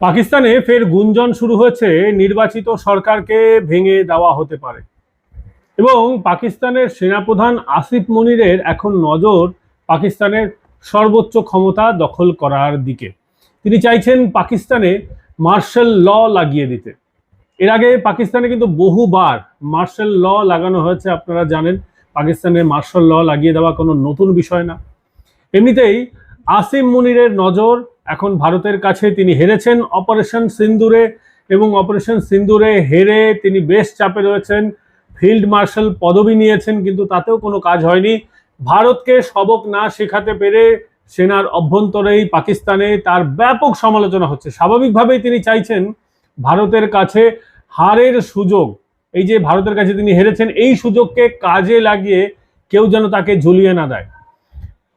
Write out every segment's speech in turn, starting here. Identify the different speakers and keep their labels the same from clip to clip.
Speaker 1: পাকিস্তানে ফের গুঞ্জন শুরু হয়েছে, নির্বাচিত সরকারকে ভেঙে দেওয়া হতে পারে। এবং পাকিস্তানের সেনাপ্রধান আসিফ মনিরের এখন নজর পাকিস্তানের সর্বোচ্চ ক্ষমতা দখল করার দিকে। তিনি চাইছেন পাকিস্তানে মার্শাল ল লাগিয়ে দিতে। এর আগে পাকিস্তানে কিন্তু বহুবার মার্শাল ল লাগানো হয়েছে, আপনারা জানেন। পাকিস্তানে মার্শাল ল লাগিয়ে দেওয়া কোনো নতুন বিষয় না। এমনিতেই আসিম মুনিরের নজর এখন ভারতের কাছে তিনি হেরেছেন অপারেশন সিন্দুরে এবং অপারেশন সিন্দুরে হেরে তিনি বেশ চাপে রয়েছেন। ফিল্ড মার্শাল পদবি নিয়েছেন কিন্তু তাতেও কোনো কাজ হয়নি। ভারতকে সবক না শেখাতে পেরে সেনার অভ্যন্তরেই পাকিস্তানে তার ব্যাপক সমালোচনা হচ্ছে। স্বাভাবিকভাবেই তিনি চাইছেন ভারতের কাছে হারের সুযোগ। এই যে ভারতের কাছে তিনি হেরেছেন, এই সুযোগকে কাজে লাগিয়ে কেউ যেন তাকে ঝুলিয়ে না দেয়।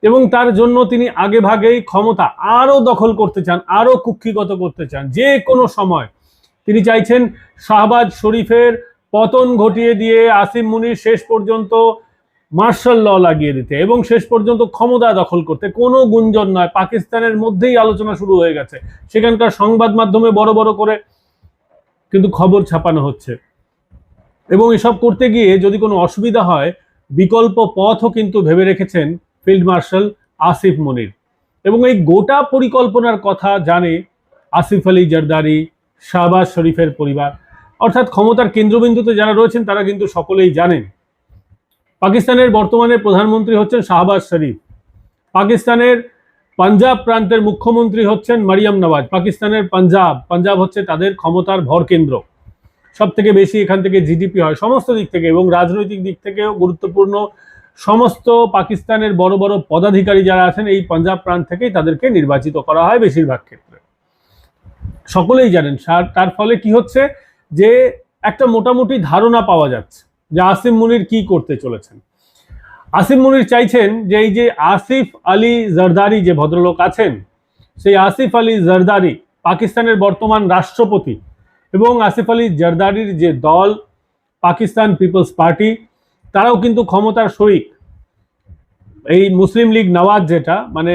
Speaker 1: এবং তার জন্য তিনি আগে ভাগেই ক্ষমতা আরও দখল করতে চান আরও কুক্ষিগত করতে চান। যে কোনো সময় তিনি চাইছেন শাহবাজ শরীফের পতন ঘটিয়ে দিয়ে আসিম মুনির শেষ পর্যন্ত মার্শাল ল লাগিয়ে দিতে এবং শেষ পর্যন্ত ক্ষমতা দখল করতে। কোনো গুঞ্জন নয়, পাকিস্তানের মধ্যেই আলোচনা শুরু হয়ে গেছে। সেখানকার সংবাদ মাধ্যমে বড় বড় করে কিন্তু খবর ছাপানো হচ্ছে। এবং এসব করতে গিয়ে যদি কোনো অসুবিধা হয়, বিকল্প পথও কিন্তু ভেবে রেখেছেন ফিল্ড মার্শাল আসিফ মনির। এবং এই গোটা পরিকল্পনার কথা জানে আসিফ আলী জারদারি, শাহবাজ শরীফের পরিবার। অর্থাৎ ক্ষমতার কেন্দ্রবিন্দুতে যারা রয়েছেন, তারা কিন্তু সকলেই জানেন, পাকিস্তানের বর্তমানে প্রধানমন্ত্রী হচ্ছেন শাহবাজ শরীফ। পাকিস্তানের পাঞ্জাব প্রান্তের মুখ্যমন্ত্রী হচ্ছেন মারিয়াম নওয়াজ। পাকিস্তানের পাঞ্জাব পাঞ্জাব হচ্ছে তাদের ক্ষমতার ভরকেন্দ্র সব থেকে বেশি এখান থেকে জিডিপি হয়। সমস্ত দিক থেকে এবং রাজনৈতিক দিক থেকেও গুরুত্বপূর্ণ সমস্ত পাকিস্তানের বড় বড় পদাধিকারী যারা আছেন এই পাঞ্জাব প্রান্ত থেকেই তাদেরকে নির্বাচিত করা হয় বেশিরভাগ ক্ষেত্রে। সকলেই জানেন তার ফলে কি হচ্ছে যে একটা মোটামুটি ধারণা পাওয়া যাচ্ছে যে আসিম মুনির কি করতে চলেছেন। আসিফ মুনির চাইছেন যে এই যে আসিফ আলী জরদারি যে ভদ্রলোক আছেন, সেই আসিফ আলী জরদারি পাকিস্তানের বর্তমান রাষ্ট্রপতি এবং আসিফ আলী জরদারির যে দল, পাকিস্তান পিপলস পার্টি তারাও কিন্তু ক্ষমতার শরিক। এই মুসলিম লীগ নওয়াজ যেটা মানে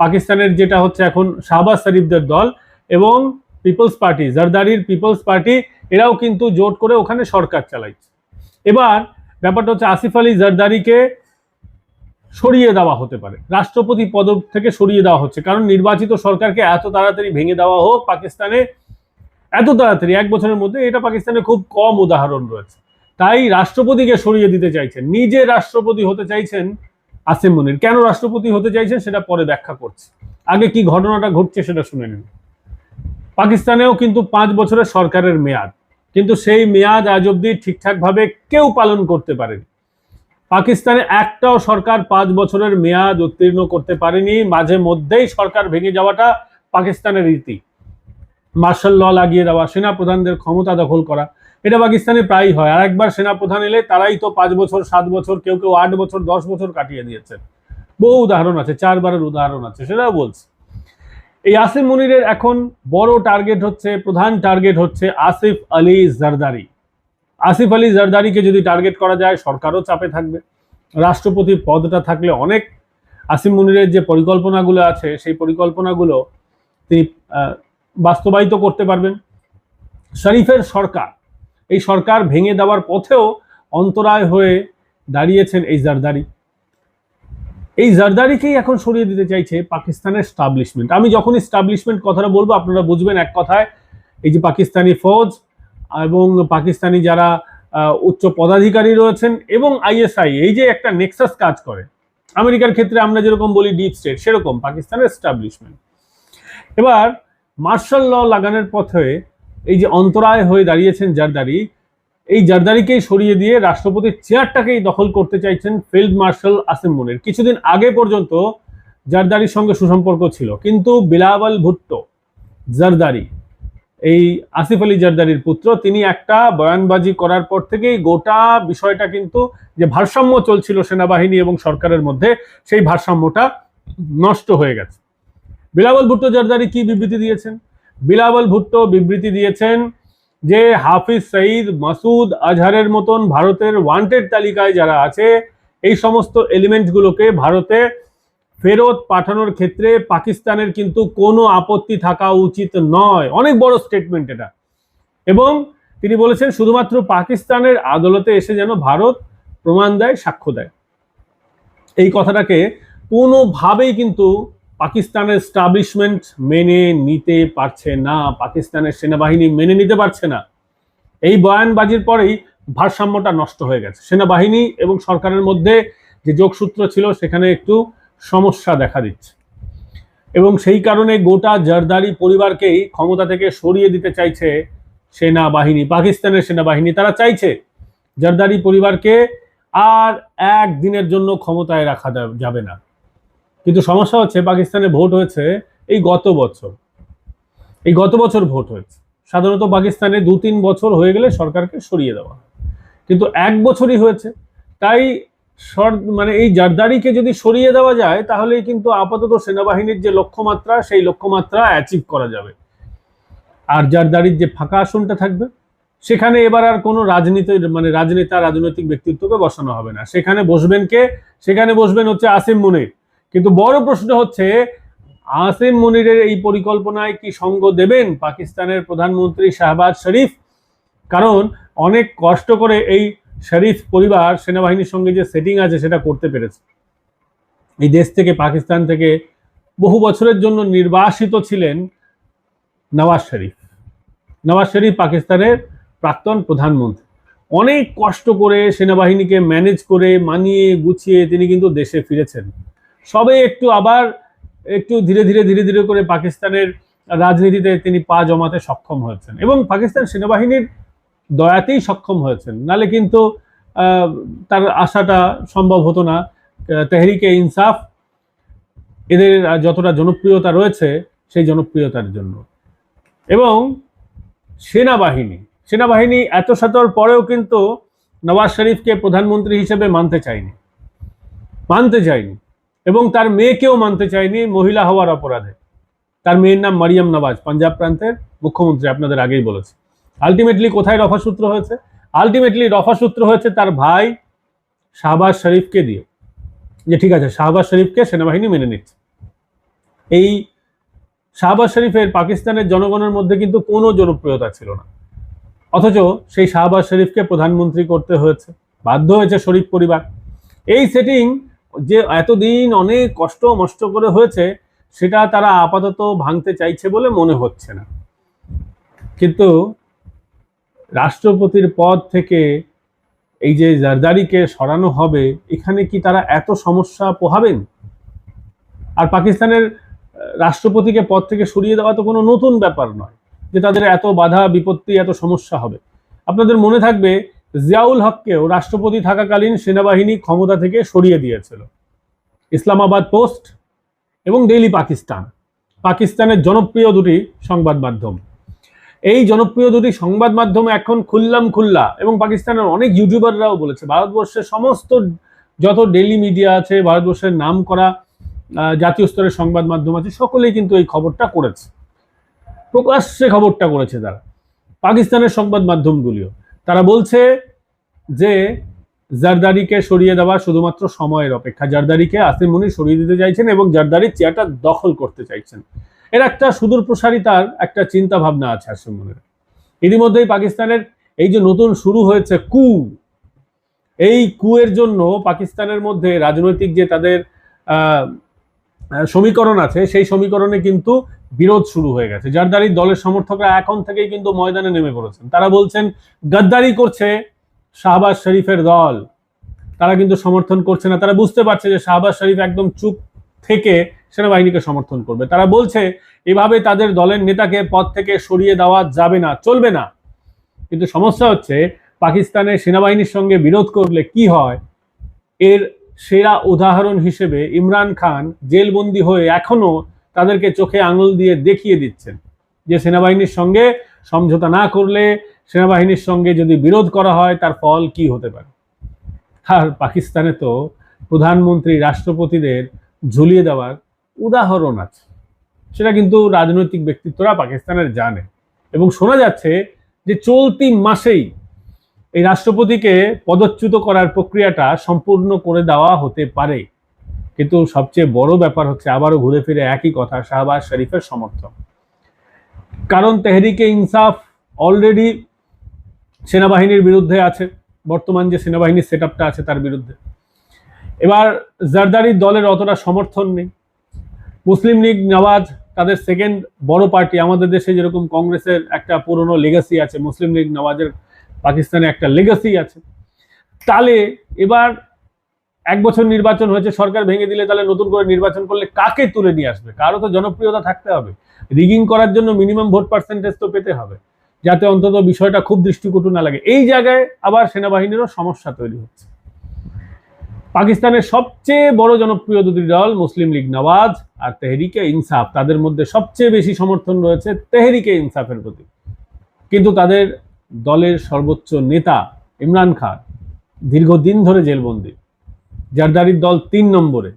Speaker 1: পাকিস্তানের যেটা হচ্ছে এখন শাহবাজ শরীফদের দল এবং পিপলস পার্টি, জরদারির পিপলস পার্টি, এরাও কিন্তু জোট করে ওখানে সরকার চালাইছে। এবার ব্যাপারটা হচ্ছে আসিফ আলী জরদারিকে সরিয়ে দেওয়া হতে পারে। রাষ্ট্রপতি পদ থেকে সরিয়ে দেওয়া হচ্ছে, কারণ নির্বাচিত সরকারকে এত তাড়াতাড়ি ভেঙে দেওয়া হোক পাকিস্তানে, এত তাড়াতাড়ি, এক বছরের মধ্যে এটা পাকিস্তানে খুব কম উদাহরণ রয়েছে। তাই রাষ্ট্রপতিকে সরিয়ে দিতে চাইছেন। নিজে রাষ্ট্রপতি হতে চাইছেন আসিম মুনির। কেন রাষ্ট্রপতি হতে চাইছেন সেটা পরে ব্যাখ্যা করছি। আগে কি ঘটনাটা ঘটছে সেটা শুনে নিন। পাকিস্তানেও কিন্তু পাঁচ বছরের সরকারের মেয়াদ। কিন্তু সেই মেয়াদ আজ অব্দি ঠিকঠাকভাবে কেউ পালন করতে পারেনি। পাকিস্তানে একটাও সরকার পাঁচ বছরের মেয়াদ উত্তীর্ণ করতে পারেনি। মাঝে মধ্যেই সরকার ভেঙে যাওয়াটা পাকিস্তানের রীতি। মার্শাল ল লাগিয়ে দেওয়া, সেনাপ্রধানদের ক্ষমতা দখল করা এটা পাকিস্তানে প্রায়ই হয়। আর একবার সেনাপ্রধান এলে তারাই তো পাঁচ বছর, সাত বছর, কেউ কেউ আট বছর, দশ বছর কাটিয়ে দিয়েছে। বহু উদাহরণ আছে, চারবারের উদাহরণ আছে, সেটাও বলছি। এই আসিফ মুনিরের এখন বড় টার্গেট হচ্ছে, প্রধান টার্গেট হচ্ছে আসিফ আলী জারদারি। আসিফ আলী জারদারিকে যদি টার্গেট করা যায়, সরকারও চাপে থাকবে। রাষ্ট্রপতি পদটা থাকলে অনেক। আসিফ মুনিরের যে পরিকল্পনাগুলো আছে, সেই পরিকল্পনাগুলো তিনি বাস্তবায়িত করতে পারবেন। শরীফের সরকার এই সরকার ভেঙে দেওয়ার পথেও অন্তরায় হয়ে দাঁড়িয়েছেন এই জারদারি। এই জারদারিকেই এখন সরিয়ে দিতে চাইছে পাকিস্তানের স্টাবলিশমেন্ট আমি যখন স্টাবলিশমেন্ট কথাটা বলব, আপনারা বুঝবেন এক কথায়, এই যে পাকিস্তানি ফৌজ এবং পাকিস্তানি যারা উচ্চ পদাধিকারী রয়েছেন এবং আইএসআই, এই যে একটা নেক্সাস কাজ করে। আমেরিকার ক্ষেত্রে আমরা যেরকম বলি ডিপ স্টেট সেরকম পাকিস্তানের স্টাবলিশমেন্ট এবার মার্শাল ল লাগানোর পথে এই যে অন্তরায় হয়ে দাঁড়িয়েছেন জারদারি, এই জারদারিকেই সরিয়ে দিয়ে রাষ্ট্রপতির চেয়ারটাকেই দখল করতে চাইছেন ফিল্ড মার্শাল আসিম মুনির। কিছুদিন আগে পর্যন্ত জারদারির সঙ্গে সুসম্পর্ক ছিল, কিন্তু বিলাওয়াল ভুট্টো, জারদারি, এই আসিফ আলী জারদারির পুত্র, তিনি একটা বয়ানবাজি করার পর থেকেই গোটা বিষয়টা কিন্তু যে ভারসাম্য চলছিল সেনাবাহিনী এবং সরকারের মধ্যে, সেই ভারসাম্যটা নষ্ট হয়ে গেছে। বিলাওয়াল ভুট্টো জারদারি কি বিবৃতি দিয়েছেন? বিলাওয়াল ভুট্টো বিবৃতি দিয়েছেন যে হাফিজ সঈদ মাসুদ আজহারের মতন ভারতের ওয়ান্টেড তালিকায় যারা আছে, এই সমস্ত এলিমেন্টগুলোকে ভারতে ফেরত পাঠানোর ক্ষেত্রে পাকিস্তানের কিন্তু কোনো আপত্তি থাকা উচিত নয়। অনেক বড় স্টেটমেন্ট এটা। এবং তিনি বলেছেন, শুধুমাত্র পাকিস্তানের আদালতে এসে যেন ভারত প্রমাণ দেয়, সাক্ষ্য দেয়। এই কথাটাকে কোনোভাবেই কিন্তু পাকিস্তানের স্টাবলিশমেন্ট মেনে নিতে পারছে না, পাকিস্তানের সেনাবাহিনী মেনে নিতে পারছে না। এই বয়ানবাজির পরেই ভারসাম্যটা নষ্ট হয়ে গেছে। সেনাবাহিনী এবং সরকারের মধ্যে যে যোগসূত্র ছিল, সেখানে একটু সমস্যা দেখা দিচ্ছে। এবং সেই কারণে গোটা জারদারি পরিবারকেই ক্ষমতা থেকে সরিয়ে দিতে চাইছে সেনাবাহিনী, পাকিস্তানের সেনাবাহিনী। তারা চাইছে জারদারি পরিবারকে আর একদিনের জন্য ক্ষমতায় রাখা যাবে না। কিন্তু সমস্যা হচ্ছে পাকিস্তানে ভোট হয়েছে এই গত বছর। এই গত বছর ভোট হয়েছে। সাধারণত পাকিস্তানে দু তিন বছর হয়ে গেলে সরকারকে সরিয়ে দেওয়া। কিন্তু এক বছরই হয়েছে। তাই সর মানে এই জারদারিকে যদি সরিয়ে দেওয়া যায়, তাহলেই কিন্তু আপাতত সেনাবাহিনীর যে লক্ষ্যমাত্রা, সেই লক্ষ্যমাত্রা অ্যাচিভ করা যাবে। আর জারদারির যে ফাঁকা আসনটা থাকবে, সেখানে এবার আর কোনো রাজনীতি মানে রাজনেতা, রাজনৈতিক ব্যক্তিত্বকে বসানো হবে না। সেখানে বসবেন কে? সেখানে বসবেন হচ্ছে আসিম মুনির। কিন্তু বড় প্রশ্ন হচ্ছে, আসিম মুনিরের এই পরিকল্পনায় কি সঙ্গ দেবেন পাকিস্তানের প্রধানমন্ত্রী শাহবাজ শরীফ? কারণ অনেক কষ্ট করে এই শরীফ পরিবার সেনাবাহিনীর সঙ্গে যে সেটিং আছে সেটা করতে পেরেছে। এই দেশ থেকে, পাকিস্তান থেকে বহু বছরের জন্য নির্বাসিত ছিলেন নওয়াজ শরীফ। নওয়াজ শরীফ পাকিস্তানের প্রাক্তন প্রধানমন্ত্রী। অনেক কষ্ট করে সেনাবাহিনীকে ম্যানেজ করে, মানিয়ে গুছিয়ে তিনি কিন্তু দেশে ফিরেছেন। সবে একটু আবার একটু ধীরে ধীরে ধীরে ধীরে করে পাকিস্তানের রাজনীতিতে তিনি পা জমাতে সক্ষম হয়েছেন। এবং পাকিস্তান সেনাবাহিনীর দয়াতেই সক্ষম হয়েছেন। নালে কিন্তু তার আশাটা সম্ভব হতো না। তেহরিকে ইনসাফ, এদের যতটা জনপ্রিয়তা রয়েছে, সেই জনপ্রিয়তার জন্য। এবং সেনাবাহিনী সেনাবাহিনী এত শতর পরেও কিন্তু নওয়াজ শরীফকে প্রধানমন্ত্রী হিসেবে মানতে চায়নি। মানতে চায়নি। এবং তার মেয়েকেও মানতে চায়নি মহিলা হওয়ার অপরাধে। তার মেয়ের নাম মারিয়াম নওয়াজ, পাঞ্জাব প্রান্তের মুখ্যমন্ত্রী, আপনাদের আগেই বলেছে। আলটিমেটলি কোথায় রফা সূত্র হয়েছে? আলটিমেটলি রফা সূত্র হয়েছে তার ভাই শাহবাজ শরীফকে দিয়ে। যে ঠিক আছে, শাহবাজ শরীফকে সেনাবাহিনী মেনে নিচ্ছে। এই শাহবাজ শরীফের পাকিস্তানের জনগণের মধ্যে কিন্তু কোনো জনপ্রিয়তা ছিল না। অথচ সেই শাহবাজ শরীফকে প্রধানমন্ত্রী করতে হয়েছে, বাধ্য হয়েছে শরীফ পরিবার। এই সেটিং যে এতদিন অনেক কষ্ট মষ্ট করে হয়েছে, সেটা তারা আপাতত ভাঙতে চাইছে বলে মনে হচ্ছে না। কিন্তু রাষ্ট্রপতির পদ থেকে এই যে জারদারিকে সরানো হবে, এখানে কি তারা এত সমস্যা পোহাবেন? আর পাকিস্তানের রাষ্ট্রপতিকে পদ থেকে সরিয়ে দেওয়া তো কোনো নতুন ব্যাপার নয় যে তাদের এত বাধা, বিপত্তি, এত সমস্যা হবে। আপনাদের মনে থাকবে জিয়াউল হককেও রাষ্ট্রপতি থাকাকালীন সেনাবাহিনী ক্ষমতা থেকে সরিয়ে দিয়েছিল। ইসলামাবাদ পোস্ট এবং ডেইলি পাকিস্তান। পাকিস্তানের জনপ্রিয় দুটি সংবাদ মাধ্যম। এই জনপ্রিয় দুটি সংবাদ মাধ্যম এখন খুললাম খুল্লা এবং পাকিস্তানের অনেক ইউটিউবাররাও বলেছে, ভারতবর্ষের সমস্ত যত ডেইলি মিডিয়া আছে, ভারতবর্ষের নাম করা জাতীয় স্তরের সংবাদ মাধ্যম আছে, সকলেই কিন্তু এই খবরটা করেছে। প্রকাশ্যে খবরটা করেছে তারা। পাকিস্তানের সংবাদ মাধ্যমগুলিও। তারা বলছে যে জারদারিকে সরিয়ে দেওয়া শুধুমাত্র সময়ের অপেক্ষা। জারদারিকে আসিম মুনি সরিয়ে দিতে চাইছেন এবং জারদারির চেয়ারটা দখল করতে চাইছেন। এর একটা সুদূর প্রসারিতার একটা চিন্তা ভাবনা আছে আসিম মুনির। ইতিমধ্যেই পাকিস্তানের এই যে নতুন শুরু হয়েছে কু, এই কুয়ের জন্য পাকিস্তানের মধ্যে রাজনৈতিক যে তাদের সমীকরণ আছে, সেই সমীকরণে কিন্তু বিরোধ শুরু হয়ে গেছে। জারদারির দলের সমর্থকরা এখন থেকেই কিন্তু ময়দানে নেমে পড়েছেন। তারা বলছেন, গাদ্দারি করছে শাহবাজ শরীফের দল। তারা কিন্তু সমর্থন করছে না। তারা বুঝতে পারছে যে শাহবাজ শরীফ একদম চুপ থেকে সেনাবাহিনীকে সমর্থন করবে। তারা বলছে, এভাবে তাদের দলের নেতাকে পদ থেকে সরিয়ে দেওয়া যাবে না, চলবে না। কিন্তু সমস্যা হচ্ছে, পাকিস্তানের সেনাবাহিনীর সঙ্গে বিরোধ করলে কি হয়? এর সেরা উদাহরণ হিসেবে ইমরান খান জেলবন্দি হয়ে এখনও তাদেরকে চোখে আঙুল দিয়ে দেখিয়ে দিচ্ছেন যে সেনাবাহিনীর সঙ্গে সমঝোতা না করলে সেনাবাহিনীর সঙ্গে যদি বিরোধ করা হয়, তার ফল কি হতে পারে? আর পাকিস্তানে তো প্রধানমন্ত্রী রাষ্ট্রপতিদের ঝুলিয়ে দেওয়ার উদাহরণ আছে। সেটা কিন্তু রাজনৈতিক ব্যক্তিত্বরা পাকিস্তানের জানে। এবং শোনা যাচ্ছে যে চলতি মাসেই এই রাষ্ট্রপতিকে পদচ্যুত করার প্রক্রিয়াটা সম্পূর্ণ করে দেওয়া হতে পারে। কিন্তু সবচেয়ে বড় ব্যাপার হচ্ছে আবারও ঘুরে ফিরে একই কথা, শাহবাজ শরীফের সমর্থন কারণ তেহরিকে ইনসাফ অলরেডি সেনাবাহিনীর বিরুদ্ধে আছে, বর্তমান যে সেনাবাহিনীর সেট আছে তার বিরুদ্ধে। এবার জারদারির দলের অতটা সমর্থন নেই। মুসলিম লীগ, নওয়াজ, তাদের সেকেন্ড বড় পার্টি আমাদের দেশে যেরকম কংগ্রেসের একটা পুরনো লেগাসি আছে, মুসলিম লীগ, নওয়াজের পাকিস্তানে একটা লেগাসি আছে। তাহলে এবার এক বছর নির্বাচন হয়েছে, সরকার ভেঙে দিলে তাহলে নতুন করে নির্বাচন করলে কাকে তুলে নিয়ে আসবে? কারও তো জনপ্রিয়তা থাকতে হবে। রিগিং করার জন্য মিনিমাম ভোট পার্সেন্টেজ তো পেতে হবে, যাতে অন্তত বিষয়টা খুব দৃষ্টিকটু না লাগে। এই জায়গায় আবার সেনাবাহিনীরও সমস্যা তৈরি হচ্ছে। পাকিস্তানের সবচেয়ে বড় জনপ্রিয় দুটি দল মুসলিম লীগ নওয়াজ আর তেহরিকে ইনসাফ। তাদের মধ্যে সবচেয়ে বেশি সমর্থন রয়েছে তেহরিকে ইনসাফের প্রতি। কিন্তু তাদের দলের সর্বোচ্চ নেতা ইমরান খান দীর্ঘদিন ধরে জেলবন্দি। জারদারির দল তিন নম্বরে,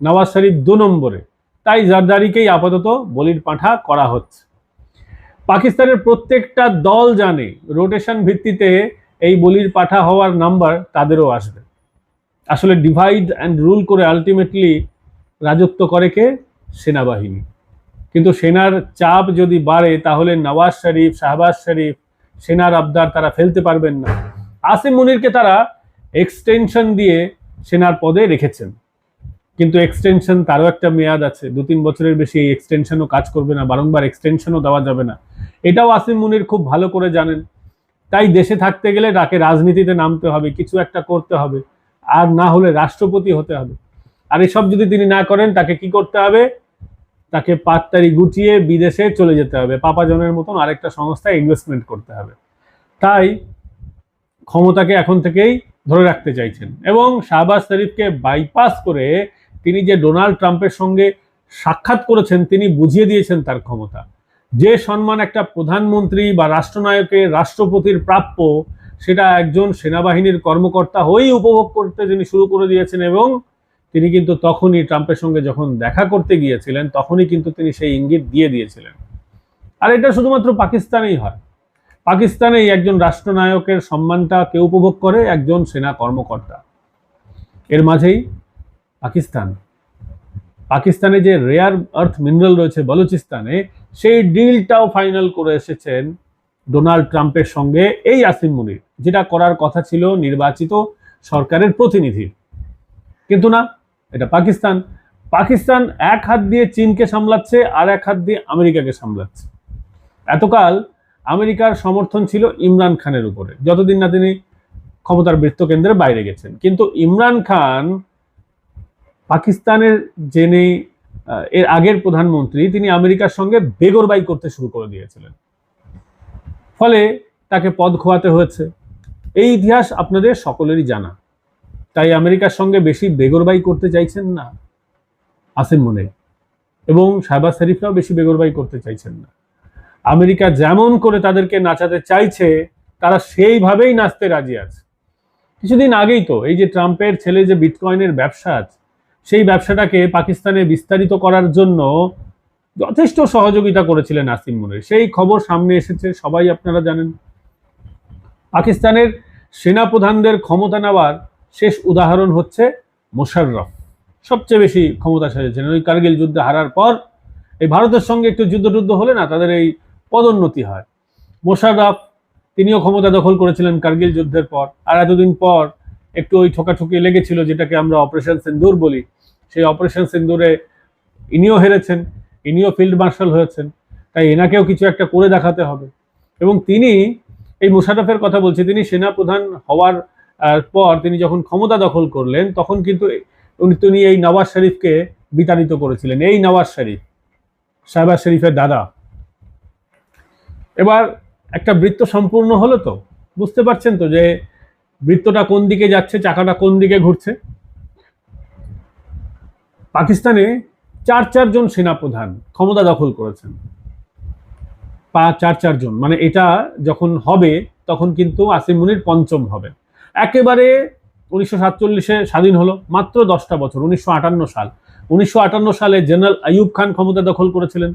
Speaker 1: নওয়াজ শরীফ দু নম্বরে। তাই জারদারিকেই আপাতত বলির পাঠা করা হচ্ছে। পাকিস্তানের প্রত্যেকটা দল জানে রোটেশন ভিত্তিতে এই বলির পাঠা হওয়ার নাম্বার তাদেরও আসবে। আসলে ডিভাইড অ্যান্ড রুল করে আলটিমেটলি রাজত্ব করে কে? সেনাবাহিনী। কিন্তু সেনার চাপ যদি বাড়ে, তাহলে নওয়াজ শরীফ, শাহবাজ শরীফ, সেনার আবদার তারা ফেলতে পারবেন না। আসিম মুনিরকে তারা এক্সটেনশন দিয়ে সেনার পদে রেখেছেন। কিন্তু এক্সটেনশন তারও একটা মেয়াদ আছে। দু তিন বছরের বেশি এই এক্সটেনশনও কাজ করবে না, বারংবার এক্সটেনশনও দেওয়া যাবে না। এটাও আসিম মুনির খুব ভালো করে জানেন। তাই দেশে থাকতে গেলে তাকে রাজনীতিতে নামতে হবে, কিছু একটা করতে হবে। আর না হলে রাষ্ট্রপতি হতে হবে। আর এসব যদি তিনি না করেন, তাকে কি করতে হবে? তাকে পাত্তারি গুটিয়ে বিদেশে চলে যেতে হবে। পাপাজনের মতন আরেকটা সংস্থায় ইনভেস্টমেন্ট করতে হবে। তাই ক্ষমতাকে এখন থেকেই ধরে রাখতে চাইছেন। এবং শাহবাজ শরীফকে বাইপাস করে তিনি যে ডোনাল্ড ট্রাম্পের সঙ্গে সাক্ষাৎ করেছেন, তিনি বুঝিয়ে দিয়েছেন তার ক্ষমতা। যে সম্মান একটা প্রধানমন্ত্রী বা রাষ্ট্রনায়কের, রাষ্ট্রপতির প্রাপ্য, সেটা একজন সেনাবাহিনীর কর্মকর্তা হয়েই উপভোগ করতে তিনি শুরু করে দিয়েছেন এবং তিনি কিন্তু তখনই ট্রাম্পের সঙ্গে যখন দেখা করতে গিয়েছিলেন, তখনই কিন্তু তিনি সেই ইঙ্গিত দিয়ে দিয়েছিলেন। আর এটা শুধুমাত্র পাকিস্তানেই হয়। পাকিস্তানেই একজন রাষ্ট্রনায়কের সম্মানটা কে উপভোগ করে? একজন সেনা কর্মকর্তা। এর মাঝেই পাকিস্তান। পাকিস্তানে যে রেয়ার আর্থ মিনারেল রয়েছে বলুচিস্তানে, সেই ডিলটাও ফাইনাল করে এসেছেন ডোনাল্ড ট্রাম্পের সঙ্গে এই আসিম মুনির, যেটা করার কথা ছিল নির্বাচিত সরকারের প্রতিনিধি। কিন্তু না, এটা পাকিস্তান। পাকিস্তান এক হাত দিয়ে চীনকে সামলাচ্ছে আর এক হাত দিয়ে আমেরিকাকে সামলাচ্ছে। এতকাল আমেরিকার সমর্থন ছিল ইমরান খানের উপরে। যতদিন না তিনি ক্ষমতার বৃত্ত বৃত্তকেন্দ্রের বাইরে গেছেন। কিন্তু ইমরান খান পাকিস্তানের জেনে এর আগের প্রধানমন্ত্রী, তিনি আমেরিকার সঙ্গে বেগরবাই করতে শুরু করে দিয়েছিলেন। ফলে তাকে পদ খোয়াতে হয়েছে। এই ইতিহাস আপনাদের সকলেরই জানা। তাই আমেরিকার সঙ্গে বেশি বেগরবাই করতে চাইছেন না, আসিম মনে এবং শাহবাজ শরীফরাও বেশি বেগরবাই করতে চাইছেন না। আমেরিকা যেমন করে তাদেরকে নাচাতে চাইছে, তারা সেইভাবেই নাচতে রাজি আছে। কিছুদিন আগেই তো এই যে ট্রাম্পের ছেলে যে বিটকয়েনের ব্যবসা আছে, সেই ব্যবসাটাকে পাকিস্তানে বিস্তারিত করার জন্য যথেষ্ট সহযোগিতা করেছিলেন আসিম মুনির। সেই খবর সামনে এসেছে, সবাই আপনারা জানেন। পাকিস্তানের সেনাপ্রধানদের ক্ষমতা নেওয়ার শেষ উদাহরণ হচ্ছে মোশাররফ। সবচেয়ে বেশি ক্ষমতা সাজিয়েছেন ওই কার্গিল যুদ্ধে হারার পর এই ভারতের সঙ্গে একটু যুদ্ধ টুদ্ধ হলে না তাদের এই পদোন্নতি হয়। মোশাররফ, তিনিও ক্ষমতা দখল করেছিলেন কার্গিল যুদ্ধের পর। আর এতদিন পর একটু ওই ঠোকাঠুকি লেগেছিল যেটাকে আমরা অপারেশন সিন্দুর বলি। সেই অপারেশন সিন্দুরে ইনিও হেরেছেন, ইনিও ফিল্ড মার্শাল হয়েছেন। তাই এনাকেও কিছু একটা করে দেখাতে হবে। এবং তিনি, এই মুশারফের কথা বলছি, তিনি সেনা প্রধান হওয়ার পর তিনি যখন ক্ষমতা দখল করলেন, তখন কিন্তু তিনি এই নওয়াজ শরীফকে বিতাড়িত করেছিলেন। এই নওয়াজ শরীফ শাহবাজ শরীফের দাদা। এবার একটা বৃত্ত সম্পূর্ণ হলো তো? বুঝতে পারছেন তো যে বৃত্তটা কোন দিকে যাচ্ছে, চাকাটা কোন দিকে ঘুরছে? পাকিস্তানে চার চারজন সেনাপ্রধান ক্ষমতা দখল করেছেন। পা চার চারজন মানে এটা যখন হবে, তখন কিন্তু আসিম মুনির পঞ্চম হবে। একেবারে উনিশশো সাতচল্লিশে স্বাধীন হলো, মাত্র দশটা বছর, উনিশশো আটান্ন সাল। উনিশশো আটান্ন সালে জেনারেল আইয়ুব খান ক্ষমতা দখল করেছিলেন।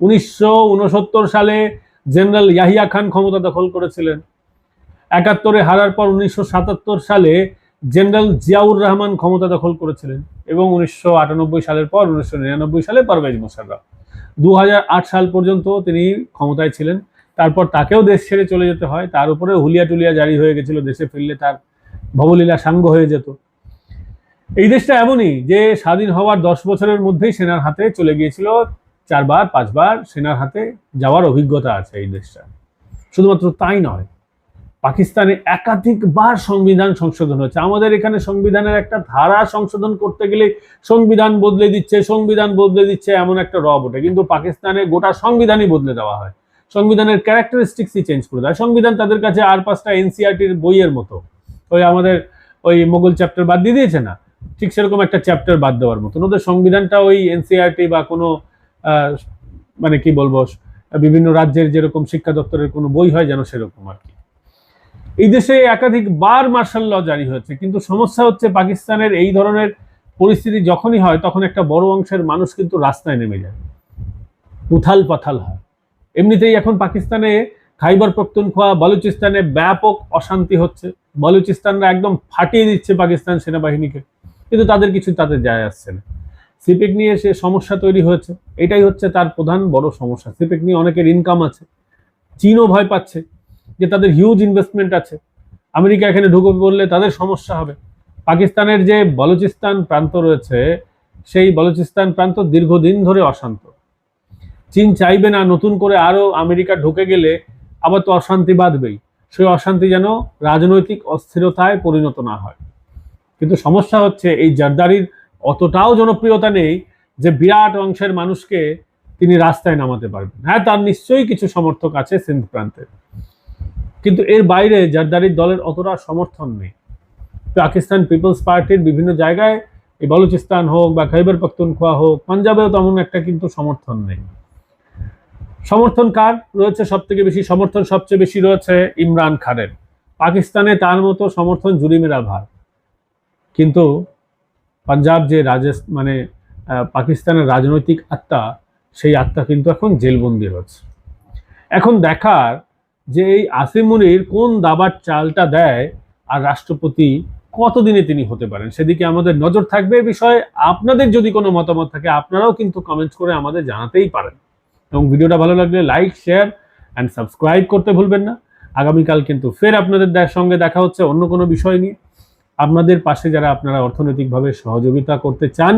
Speaker 1: উনিশশো উনসত্তর সালে জেনারেল ইয়াহিয়া খান ক্ষমতা দখল করেছিলেন। একাত্তরে হারার পর উনিশশো সাতাত্তর সালে জেনারেল জিয়াউর রহমান ক্ষমতা দখল করেছিলেন এবং উনিশশো আটানব্বই সালের পর উনিশশো নিরানব্বই সালে পারভেজ মোশাররফ। দু হাজার আট সাল পর্যন্ত তিনি ক্ষমতায় ছিলেন। তারপর তাকেও দেশ ছেড়ে চলে যেতে হয়। তার উপরে হুলিয়া টুলিয়া জারি হয়ে গেছিল। দেশে ফিরলে তার ভবলীলা সাঙ্গ হয়ে যেত। এই দেশটা এমনই যে স্বাধীন হওয়ার দশ বছরের মধ্যেই সেনার হাতে চলে গিয়েছিল চারবার, পাঁচবার সেনার হাতে যাওয়ার অভিজ্ঞতা আছে এই দেশটা। শুধুমাত্র তাই নয়, পাকিস্তানে একাধিকবার সংবিধান সংশোধন হচ্ছে আমাদের এখানে সংবিধানের একটা ধারা সংশোধন করতে গেলে সংবিধান বদলে দিচ্ছে, সংবিধান বদলে দিচ্ছে এমন একটা রব ওঠে। কিন্তু পাকিস্তানে গোটা সংবিধানই বদলে দেওয়া হয়। সংবিধানের ক্যারেক্টারিস্টিক্সই চেঞ্জ করে দেয় সংবিধান তাদের কাছে আর পাঁচটা এনসিআরটির বইয়ের মতো। ওই আমাদের ওই মোগল চ্যাপ্টার বাদ দিয়ে দিয়েছে না? ঠিক সেরকম একটা চ্যাপ্টার বাদ দেওয়ার মতন। ওদের সংবিধানটা ওই এনসিআরটি বা কোনো মানে কি বলব, বিভিন্ন রাজ্যের যেরকম শিক্ষা দপ্তরের কোনো বই হয় যেন সেরকম আর কি। এই দেশে একাধিক বার মার্শাল ল জারি হয়েছে, কিন্তু সমস্যা হচ্ছে পাকিস্তানের এই ধরনের পরিস্থিতি যখনই হয়, তখন একটা বড় অংশের মানুষ কিন্তু রাস্তায় নেমে যায়। উথাল পাথাল হয়। এমনিতেই এখন পাকিস্তানে খাইবার পখতুনখোয়া বালুচিস্তানে ব্যাপক অশান্তি হচ্ছে। বালুচিস্তানরা একদম ফাটিয়ে দিচ্ছে পাকিস্তান সেনাবাহিনীকে, কিন্তু তাদের কিছু তাতে যায় আসছে না। সিপেক নিয়ে সে সমস্যা তৈরি হয়েছে। এটাই হচ্ছে তার প্রধান বড় সমস্যা। সিপেক নিয়ে অনেকের ইনকাম আছে। চীনও ভয় পাচ্ছে যে তাদের হিউজ ইনভেস্টমেন্ট আছে। আমেরিকা এখানে ঢুকে বললে তাদের সমস্যা হবে। পাকিস্তানের যে বলুচিস্তান প্রান্ত রয়েছে, সেই বলুচিস্তান প্রান্ত দীর্ঘদিন ধরে অশান্ত। চীন চাইবে না নতুন করে আরও আমেরিকা ঢুকে গেলে আবার তো অশান্তি বাঁধবেই। সেই অশান্তি যেন রাজনৈতিক অস্থিরতায় পরিণত না হয়। কিন্তু সমস্যা হচ্ছে এই জারদারির অতটাও জনপ্রিয়তা নেই যে বিরাট অংশের মানুষকে তিনি রাস্তায় নামাতে পারবেন। হ্যাঁ তার নিশ্চয়ই কিছু সমর্থক আছে সিন্ধ প্রান্তে কিন্তু এর বাইরে জারদারির দলের অতটা সমর্থন নেই। পাকিস্তান পিপলস পার্টির বিভিন্ন জায়গায় এই বলুচিস্তান হোক বা খাইবার পাখতুনখোয়া হোক, পাঞ্জাবেও তেমন একটা কিন্তু সমর্থন নেই। সমর্থন কার রয়েছে? সব থেকে বেশি সমর্থন সবচেয়ে বেশি রয়েছে ইমরান খানের। পাকিস্তানে তার মতো সমর্থন জুরিমেরা ভার কিন্তু পাঞ্জাব যে রাজেশ মানে পাকিস্তানের রাজনৈতিক আত্মা, সেই আত্মা কিন্তু এখন জেলবন্দি হচ্ছে। এখন দেখার যে এই আসিমুনির কোন দাবার চালটা দেয় আর রাষ্ট্রপতি কতদিনে তিনি হতে পারেন, সেদিকে আমাদের নজর থাকবে এ বিষয়ে। আপনাদের যদি কোনো মতামত থাকে, আপনারাও কিন্তু কমেন্টস করে আমাদের জানাতেই পারেন। এবং ভিডিওটা ভালো লাগলে লাইক শেয়ার অ্যান্ড সাবস্ক্রাইব করতে ভুলবেন না। আগামীকাল কিন্তু ফের আপনাদের সঙ্গে দেখা হচ্ছে, অন্য কোনো বিষয় নিয়ে। আপনাদের পাশে যারা আপনারা অর্থনৈতিকভাবে সহযোগিতা করতে চান,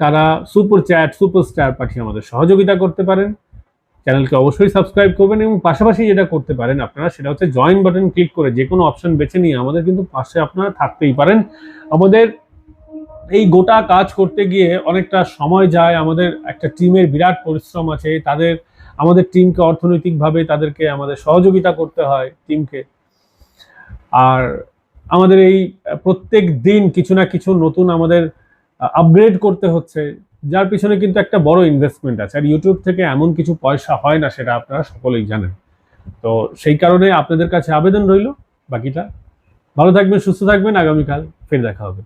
Speaker 1: তারা সুপার চ্যাট, সুপার স্টার পাঠিয়ে আমাদের সহযোগিতা করতে পারেন। চ্যানেলকে অবশ্যই সাবস্ক্রাইব করবেন এবং পাশাপাশি যেটা করতে পারেন আপনারা সেটা হচ্ছে জয়েন বাটন ক্লিক করে যে কোনো অপশন বেছে নিয়ে আমাদের কিন্তু পাশে আপনারা থাকতেই পারেন। আমাদের এই গোটা কাজ করতে গিয়ে অনেকটা সময় যায়। আমাদের একটা টিমের বিরাট পরিশ্রম আছে। তাদের, আমাদের টিমকে অর্থনৈতিকভাবে তাদেরকে আমাদের সহযোগিতা করতে হয় টিমকে। আর আমাদের এই প্রত্যেক দিন কিছু না কিছু নতুন আমাদের আপগ্রেড করতে হচ্ছে, যার পিছনে কিন্তু একটা বড় ইনভেস্টমেন্ট আছে। আর ইউটিউব থেকে এমন কিছু পয়সা হয় না, সেটা আপনারা সকলেই জানেন। তো সেই কারণে আপনাদের কাছে আবেদন রইল। বাকিটা ভালো থাকবেন, সুস্থ থাকবেন। আগামীকাল ফের দেখা হবে।